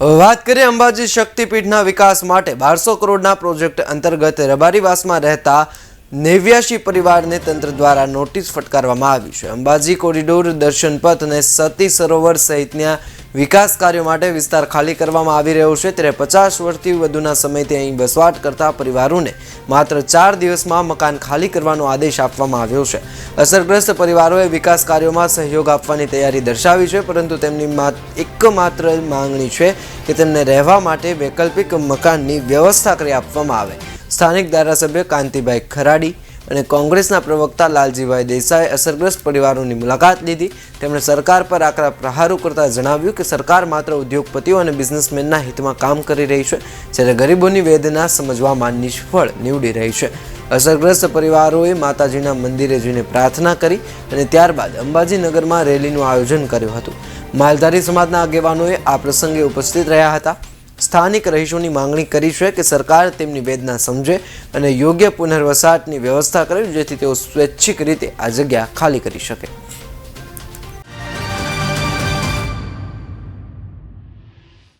વાત કરીએ અંબાજી શક્તિપીઠના વિકાસ માટે બારસો કરોડના પ્રોજેક્ટ અંતર્ગત રબારીવાસમાં રહેતા નેવ્યાશી પરિવારને તંત્ર દ્વારા નોટિસ ફટકારવામાં આવી છે. અંબાજી કોરિડોર દર્શન પથ અને સતી સરોવર સહિતના વિકાસ કાર્યો માટે વિસ્તાર ખાલી કરવામાં આવી રહ્યો છે. ત્યારે પચાસ વર્ષથી વધુના સમયથી અહીં વસવાટ કરતા પરિવારોને માત્ર ચાર દિવસમાં મકાન ખાલી કરવાનો આદેશ આપવામાં આવ્યો છે. અસરગ્રસ્ત પરિવારોએ વિકાસ કાર્યોમાં સહયોગ આપવાની તૈયારી દર્શાવી છે, પરંતુ તેમની માત- એકમાત્ર માંગણી છે કે તેમને રહેવા માટે વૈકલ્પિક મકાનની વ્યવસ્થા કરી આપવામાં આવે. સ્થાનિક ધારાસભ્ય કાંતિભાઈ ખરાડી અને કોંગ્રેસના પ્રવક્તા લાલજીભાઈ દેસાઈએ અસરગ્રસ્ત પરિવારોની મુલાકાત લીધી. તેમણે સરકાર પર આકરા પ્રહારો કરતા જણાવ્યું કે સરકાર માત્ર ઉદ્યોગપતિઓ અને બિઝનેસમેનના હિતમાં કામ કરી રહી છે, જ્યારે ગરીબોની વેદના સમજવામાં નિષ્ફળ નીવડી રહી છે. અસરગ્રસ્ત પરિવારોએ માતાજીના મંદિરે જઈને પ્રાર્થના કરી અને ત્યારબાદ અંબાજીનગરમાં રેલીનું આયોજન કર્યું હતું. માલધારી સમાજના આગેવાનોએ આ પ્રસંગે ઉપસ્થિત રહ્યા હતા. સ્થાનિક રહીશોની માંગણી કરી છે કે સરકાર તેમની વેદના સમજે અને યોગ્ય પુનર્વસાટની વ્યવસ્થા કરે જેથી તેઓ સ્વૈચ્છિક રીતે આ જગ્યા ખાલી કરી શકે.